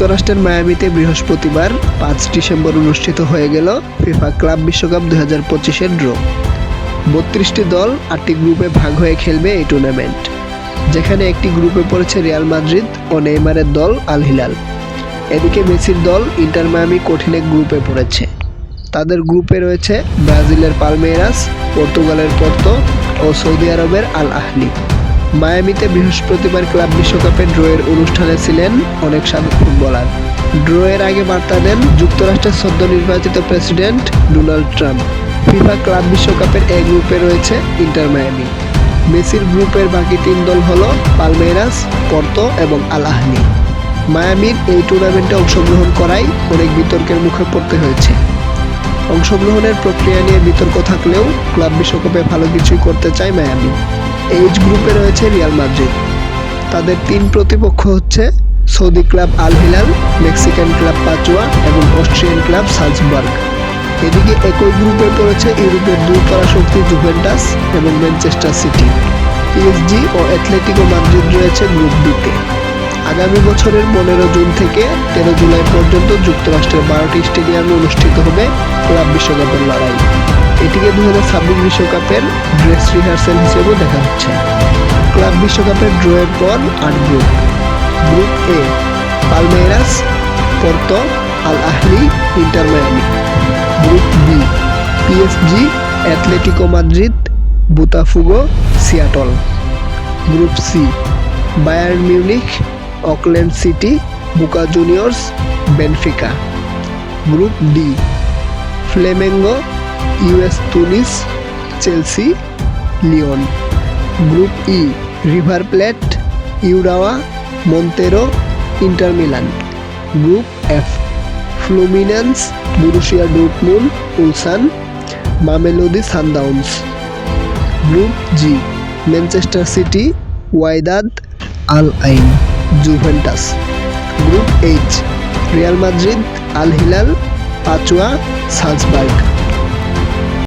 যুক্তরাষ্ট্রের মায়ামিতে বৃহস্পতিবার পাঁচ ডিসেম্বর অনুষ্ঠিত হয়ে গেল ফিফা ক্লাব বিশ্বকাপ দুই হাজার পঁচিশের ড্র। বত্রিশটি দল আটটি গ্রুপে ভাগ হয়ে খেলবে এই টুর্নামেন্ট, যেখানে একটি গ্রুপে পড়েছে রিয়াল মাদ্রিদ ও নেইমারের দল আল হিলাল। এদিকে মেসির দল ইন্টার মায়ামি কঠিন এক গ্রুপে পড়েছে। তাদের গ্রুপে রয়েছে ব্রাজিলের পালমেরাস পর্তুগালের পর্তো ও সৌদি আরবের আল আহলি। মায়ামিতে বৃহস্পতিবার ক্লাব বিশ্বকাপের ড্রয়ের অনুষ্ঠানে ছিলেন অনেক সাবেক ফুটবলার। ড্রয়ের আগে বার্তা দেন যুক্তরাষ্ট্রের সদ্য নির্বাচিত president Donald Trump. FIFA club বিশ্বকাপের এ গ্রুপে রয়েছে ইন্টার মায়ামি। মেসির গ্রুপের বাকি তিন দল হলো পালমেরাস পর্তো এবং আল মায়ামির এই টুর্নামেন্টে অংশগ্রহণ করাই অনেক বিতর্কের মুখে পড়তে হয়েছে। অংশগ্রহণের প্রক্রিয়া নিয়ে বিতর্ক থাকলেও ক্লাব বিশ্বকাপে ভালো কিছুই করতে চায় মায়ামি। এইচ গ্রুপে রয়েছে রিয়াল মাদ্রিদ তাদের তিন প্রতিপক্ষ হচ্ছে Saudi club Al Hilal Mexican club Pachuca এবং অস্ট্রিয়ান ক্লাব সালজবার্গ এদিকে একই গ্রুপে পড়েছে ইউরোপের দুই পরাশক্তি জুভেন্টাস এবং ম্যানচেস্টার সিটি পিএসজি ও অ্যাথলেটিকো মাদ্রিদ রয়েছে গ্রুপ বিতে আগামী বছরের পনেরো জুন থেকে তেরো জুলাই পর্যন্ত যুক্তরাষ্ট্রের বারোটি স্টেডিয়ামে অনুষ্ঠিত হবে ক্লাব বিশ্বকাপের লড়াই। এটিকে দু বিশ্বকাপের ড্রেস রিহার্সেল হিসেবেও দেখা হচ্ছে। ক্লাব বিশ্বকাপের ড্রয়ের পর আট group. Group A Palmeiras Porto Al Ahly Inter Miami. Group B PSG Atletico Madrid, Botafogo, Seattle. Group C, Bayern Munich, Auckland City, Boca Juniors, Benfica. Group D, Flamengo US Tunis, Chelsea, Lyon. Group E, River Plate, Urawa, Monterrey, Inter Milan. Group F, Fluminense, Borussia ডুটমুন Ulsan, Mamelodi Sundowns. Group G, Manchester City, Wydad, Al Ain, Juventus. Group H, Real Madrid, Al Hilal, Pachuca Salzburg